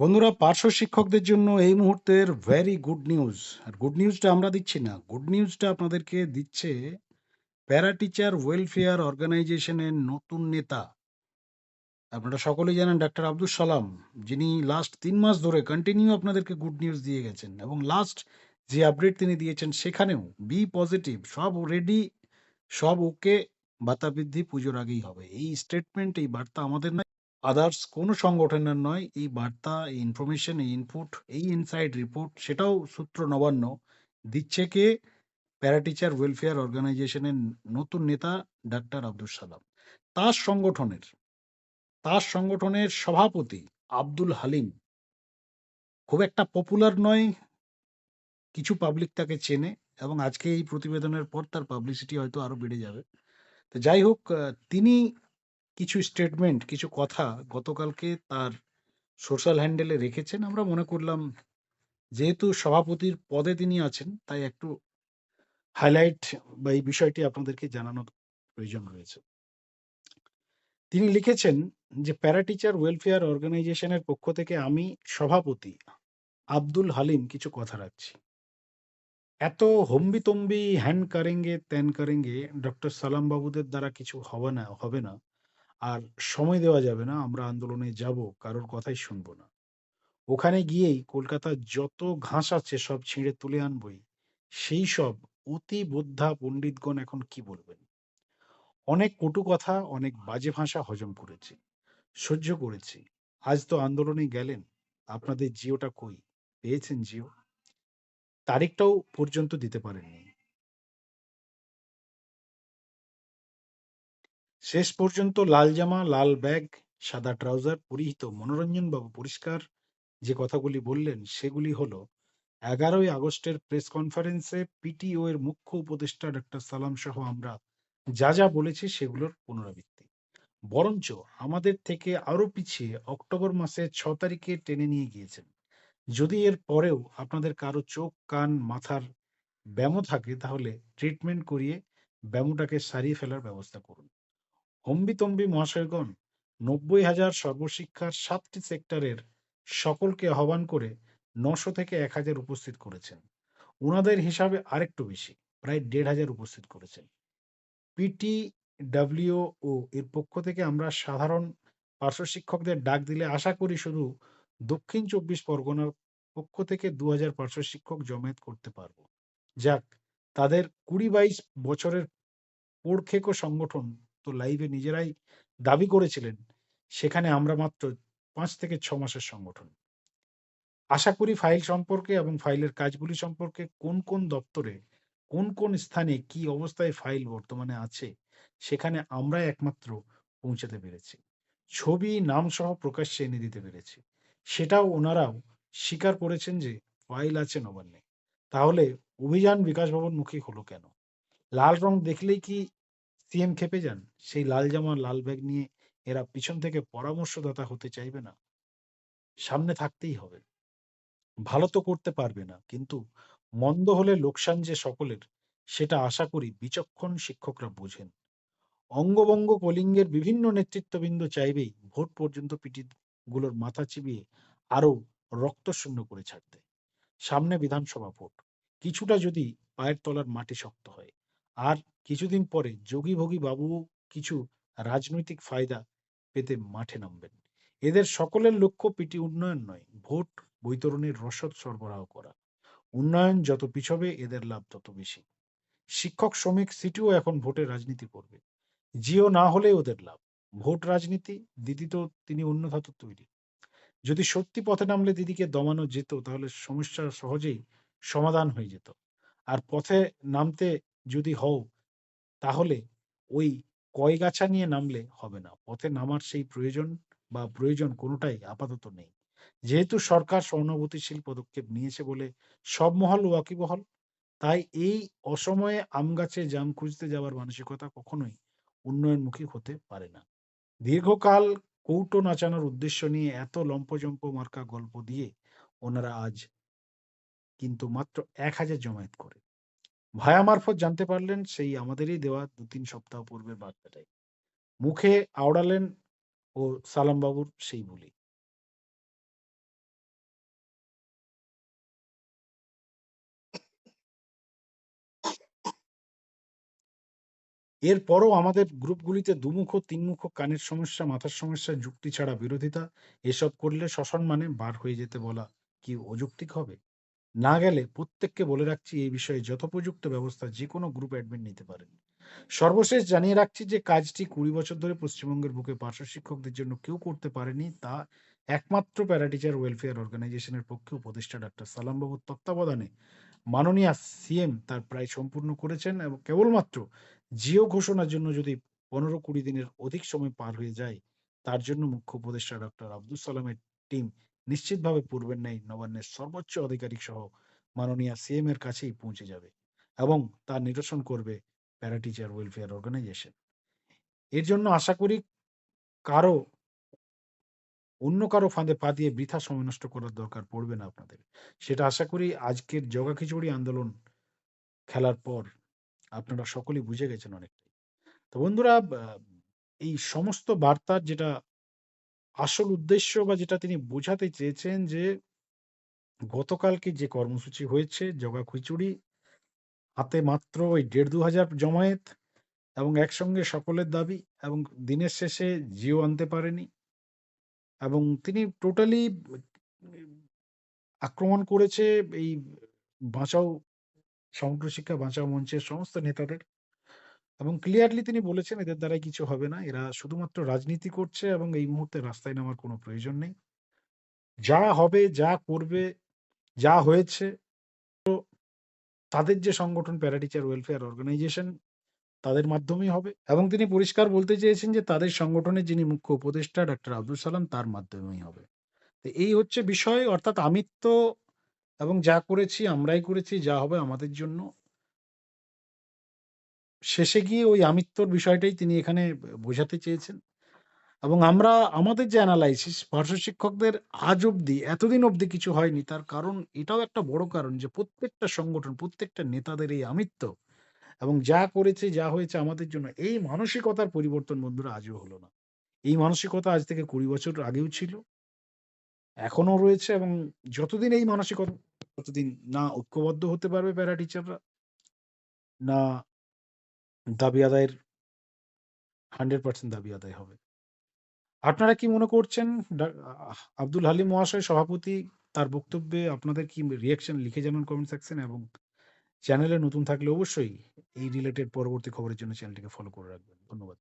বন্ধুরা, পার্শ্ব শিক্ষকদের জন্য এই মুহূর্তের ভেরি গুড নিউজ আর গুড নিউজটা আমরা দিচ্ছি না। গুড নিউজটা আপনাদেরকে দিচ্ছে প্যারা টিচার ওয়েলফেয়ার অর্গানাইজেশনের নতুন নেতা। আপনারা সকলেই জানেন ডাক্তার আব্দুল সালাম, যিনি লাস্ট তিন মাস ধরে কন্টিনিউ আপনাদেরকে গুড নিউজ দিয়ে গেছেন এবং লাস্ট যে আপডেট তিনি দিয়েছেন সেখানেও বি পজিটিভ সব রেডি সব ওকে বাতা বৃদ্ধি পুজোর আগেই হবে। এই স্টেটমেন্ট এই বার্তা আমাদের নয়। আদার্স কোনো সংগঠনের নয়, এই বার্তা, এই ইনফরমেশন এই ইনপুট এই ইনসাইড রিপোর্ট সেটাও সূত্র নবান্ন, দিচ্ছে কে? প্যারা টিচার ওয়েলফেয়ার অর্গানাইজেশনের নতুন নেতা ডাক্তার আব্দুল সালাম। তার সংগঠনের তার সংগঠনের সভাপতি আব্দুল হালিম খুব একটা পপুলার নয়, কিছু পাবলিক তাকে চেনে এবং আজকে এই প্রতিবেদনের পর তার পাবলিসিটি হয়তো আরও বেড়ে যাবে। তো যাই হোক তিনি কিছু স্টেটমেন্ট কিছু কথা গতকালকে তার সোশ্যাল হ্যান্ডেলে রেখেছেন। আমরা মনে করলাম, যেহেতু সভাপতির পদে তিনি আছেন, তাই একটু হাইলাইট বা এই বিষয়টি আপনাদেরকে জানানোর প্রয়োজন রয়েছে। তিনি লিখেছেন যে প্যারা টিচার ওয়েলফেয়ার অর্গানাইজেশনের পক্ষ থেকে আমি সভাপতি আব্দুল হালিম কিছু কথা রাখছি। এত হম্বিতম্বি হ্যান্ড কারেঙ্গে ত্যান কারেঙ্গে ডক্টর সালাম বাবুদের দ্বারা কিছু হবে না হবে না। আর সময় দেওয়া যাবে না, আমরা আন্দোলনে যাব, কারোর কথাই শুনব না। ওখানে গিয়েই কলকাতার যত ঘাস আছে সব ছিঁড়ে তুলে আনবই। সেই সব অতি বোদ্ধা পণ্ডিতগণ এখন কি বলবেন? অনেক কটু কথা, অনেক বাজে ভাষা হজম করেছি, সহ্য করেছি। আজ তো আন্দোলনে গেলেন, আপনাদের জিওটা কই? পেয়েছেন জিও? তারিখটাও পর্যন্ত দিতে পারেননি। শেষ পর্যন্ত লাল জামা, লাল ব্যাগ, সাদা ট্রাউজার, পরিহিত মনোরঞ্জন বাবু পরিষ্কার যে কথাগুলি বললেন সেগুলি হলো, এগারোই আগস্টের প্রেস কনফারেন্সে পিটিও এর মুখ্য উপদেষ্টা ডক্টর সালাম সহ আমরা যা যা বলেছি সেগুলোর পুনরাবৃত্তি। বরঞ্চ আমাদের থেকে আরও পিছিয়ে অক্টোবর মাসে ছ তারিখে টেনে নিয়ে গিয়েছেন। যদি এর পরেও আপনাদের কারও চোখ, কান, মাথার ব্যামো থাকে তাহলে ট্রিটমেন্ট করিয়ে ব্যামোটাকে সারিয়ে ফেলার ব্যবস্থা করুন। হম্বিতম্বি মহাশয়গণ, নব্বই হাজার সর্বশিক্ষার সাতটি সেক্টরের সকলকে আহ্বান করে নশো থেকে এক হাজার উপস্থিত করেছেন। উনাদের হিসাবে আরেকটু বেশি, প্রায় দেড় হাজার উপস্থিত করেছেন। পিটি ডাব্লিউ ও এর পক্ষ থেকে আমরা সাধারণ পার্শ্ব শিক্ষকদের ডাক দিলে আশা করি শুধু দক্ষিণ চব্বিশ পরগনার পক্ষ থেকে দু হাজার পার্শ্ব শিক্ষক জমায়েত করতে পারব। যাক, তাদের কুড়ি বাইশ বছরের পোড়খেকো সংগঠন লাইভে নিজেরাই দাবি করেছিলেন, সেখানে আমরা মাত্র পাঁচ থেকে ছ মাসের সংগঠন। আশা করি ফাইল সম্পর্কে এবং ফাইলের কাজগুলি সম্পর্কে কোন কোন দপ্তরে, কোন কোন স্থানে কি অবস্থায় ফাইল বর্তমানে আছে, সেখানে আমরা একমাত্র পৌঁছাতে পেরেছি। ছবি, নাম সহ প্রকাশ্যে এনে দিতে পেরেছি। সেটাও ওনারাও স্বীকার করেছেন যে ফাইল আছে নবান্নে। তাহলে অভিযান বিকাশ ভবন মুখী হলো কেন? লাল রং দেখলেই কি সিএম খেপে যান। সেই লাল জামা, লাল ব্যাগ নিয়ে এরা পিছন থেকে পরামর্শদাতা হতে চাইবে না। সামনে থাকতেই হবে। ভালো তো করতে পারবে না, কিন্তু মন্দ হলে লোকসান যে সকলের, সেটা আশা করি বিচক্ষণ শিক্ষকরা বোঝেন। অঙ্গবঙ্গ কলিঙ্গের বিভিন্ন নেতৃত্ববৃন্দ চাইবেই ভোট পর্যন্ত পিটি গুলোর মাথা চিবিয়ে আরও রক্ত শূন্য করে ছাড়তে। সামনে বিধানসভা ভোট। কিছুটা যদি পায়ের তলার মাটি শক্ত হয়। আর কিছুদিন পরে যোগী ভোগী বাবু কিছু রাজনৈতিক ফায়দা পেতে মাঠে নামবেন। এদের সকলের লক্ষ্য পিটি উন্নয়ন নয়, ভোট, বৈতরণের রসদ সরবরাহ করা। উন্নয়ন যত পিছবে, এদের লাভ তত বেশি। শিক্ষক, শ্রমিক সিটিও এখন ভোটের রাজনীতি করবে। জিও না হলে ওদের লাভ। ভোট রাজনীতি, দিদি তো তিনি অন্য ধাতুর তৈরি। যদি সত্যি পথে নামলে দিদিকে দমানো যেত, তাহলে সমস্যা সহজেই সমাধান হয়ে যেত। আর পথে নামতে যদি হও, তাহলে ওই কয়গাছা নিয়ে নামলে হবে না। পথে নামার সেই প্রয়োজন বা প্রয়োজন কোনোটাই আপাতত নেই। যেহেতু সরকার সহানুভূতিশীল পদক্ষেপ নিয়েছে বলে সব মহল ওয়াকিবহল, তাই এই অসময়ে আম গাছে জাম খুঁজতে যাওয়ার মানসিকতা কখনোই উন্নয়নমুখী হতে পারে না। দীর্ঘকাল কৌটো নাচানোর উদ্দেশ্য নিয়ে এত লম্পজম্প মার্কা গল্প দিয়ে ওনারা আজ কিন্তু মাত্র এক হাজার জমায়েত করে। ভায়া মারফত জানতে পারলেন সেই আমাদেরই দেওয়া দু তিন সপ্তাহ পূর্বের বার্তাটাই। মুখে আওড়ালেন ও সালামবাবুর সেই বুলি। এরপরও আমাদের গ্রুপগুলিতে দুমুখ, তিনমুখ কানের সমস্যা, মাথার সমস্যা, যুক্তি ছাড়া বিরোধিতা, এসব করলে সসম্মানে বার হয়ে যেতে বলা কি অযৌক্তিক হবে? না গেলে প্রত্যেককে বলে রাখছি এই বিষয়ে যথোপযুক্ত ব্যবস্থা যেকোনো গ্রুপ অ্যাডমিন নিতে পারেন। সর্বশেষ জানিয়ে রাখছি যে কাজটি ২০ বছর ধরে পশ্চিমবঙ্গের বুকে পার্শ্ব শিক্ষকদের জন্য কেউ করতে পারেনি তা একমাত্র প্যারা টিচার ওয়েলফেয়ার অর্গানাইজেশনের পক্ষে উপদেষ্টা ডাক্তার সালাম বাবুর তত্ত্বাবধানে মাননীয়া সিএম তার প্রায় সম্পূর্ণ করেছেন এবং কেবলমাত্র জিও ঘোষণার জন্য যদি ১৫-২০ দিনের অধিক সময় পার হয়ে যায়, তার জন্য মুখ্য উপদেষ্টা ডক্টর আব্দুল সালামের টিম নিশ্চিতভাবে পূর্বের ন্যায় নবান্নের সর্বোচ্চ আধিকারিক সহ মাননীয়া সিএম এর কাছেই পৌঁছে যাবে এবং তা নিরসন করবে প্যারা টিচার ওয়েলফেয়ার অর্গানাইজেশন। এর জন্য আশা করি কারও, অন্য কারও ফাঁদে পা দিয়ে বৃথা সময় নষ্ট করার দরকার পড়বে না আপনাদের। সেটা আশা করি আজকের জগাখিচুড়ি আন্দোলন খেলার পর আপনারা সকলেই বুঝে গেছেন অনেকটাই। তো বন্ধুরা এই সমস্ত বার্তার যেটা আসল উদ্দেশ্য বা যেটা তিনি বোঝাতে চেয়েছেন যে গতকালকে যে কর্মসূচি হয়েছে জগা জগাখিচুড়ি, হাতে মাত্র ওই ১.৫-২ হাজার জমায়েত এবং একসঙ্গে সকলের দাবি এবং দিনের শেষে জিও আনতে পারেনি। এবং তিনি টোটালি আক্রমণ করেছে এই বাঁচাও সমগ্র শিক্ষা বাঁচাও মঞ্চের সমস্ত নেতাদের। এবং ক্লিয়ারলি তিনি বলেছেন এদের দ্বারাই কিছু হবে না। এরা শুধুমাত্র রাজনীতি করছে এবং এই মুহূর্তে রাস্তায় নামার কোনো প্রয়োজন নেই। যা হবে, যা করবে, যা হয়েছে তো তাদের যে সংগঠন প্যারাটিচার ওয়েলফেয়ার অর্গানাইজেশন তাদের মাধ্যমেই হবে এবং তিনি পরিষ্কার বলতে চেয়েছেন যে তাদের সংগঠনের যিনি মুখ্য উপদেষ্টা ডাক্তার আব্দুল সালাম তার মাধ্যমেই হবে। তো এই হচ্ছে বিষয় অর্থাৎ আমিত্ব এবং যা করেছি আমরাই করেছি, যা হবে আমাদের জন্য। শেষে গিয়ে ওই আমিত্বর বিষয়টাই তিনি এখানে বোঝাতে চেয়েছেন। এবং আমরা আমাদের যে অ্যানালাইসিস পার্শ্ব শিক্ষকদের আজ অবধি এতদিন অবধি কিছু হয়নি। তার কারণ এটাও একটা বড় কারণ যে প্রত্যেকটা সংগঠন, প্রত্যেকটা নেতাদের এই আমিত্ব এবং যা করেছে, যা হয়েছে আমাদের জন্য এই মানসিকতার পরিবর্তন বন্ধুরা আজও হলো না। এই মানসিকতা আজ থেকে ২০ বছর আগেও ছিল। এখনও রয়েছে এবং যতদিন এই মানসিকতা ততদিন না ঐক্যবদ্ধ হতে পারবে প্যারা টিচাররা না দাবি আদায়ের 100% দাবি আদায় হবে। আপনারা কি মনে করছেন? আব্দুল হালিম মহাশয় সভাপতি, তার বক্তব্যে আপনাদের কি রিয়াকশন লিখে জানান কমেন্ট সেকশনে এবং চ্যানেলে নতুন থাকলে অবশ্যই এই রিলেটেড পরবর্তী খবরের জন্য চ্যানেলটিকে ফলো করে রাখবেন। ধন্যবাদ।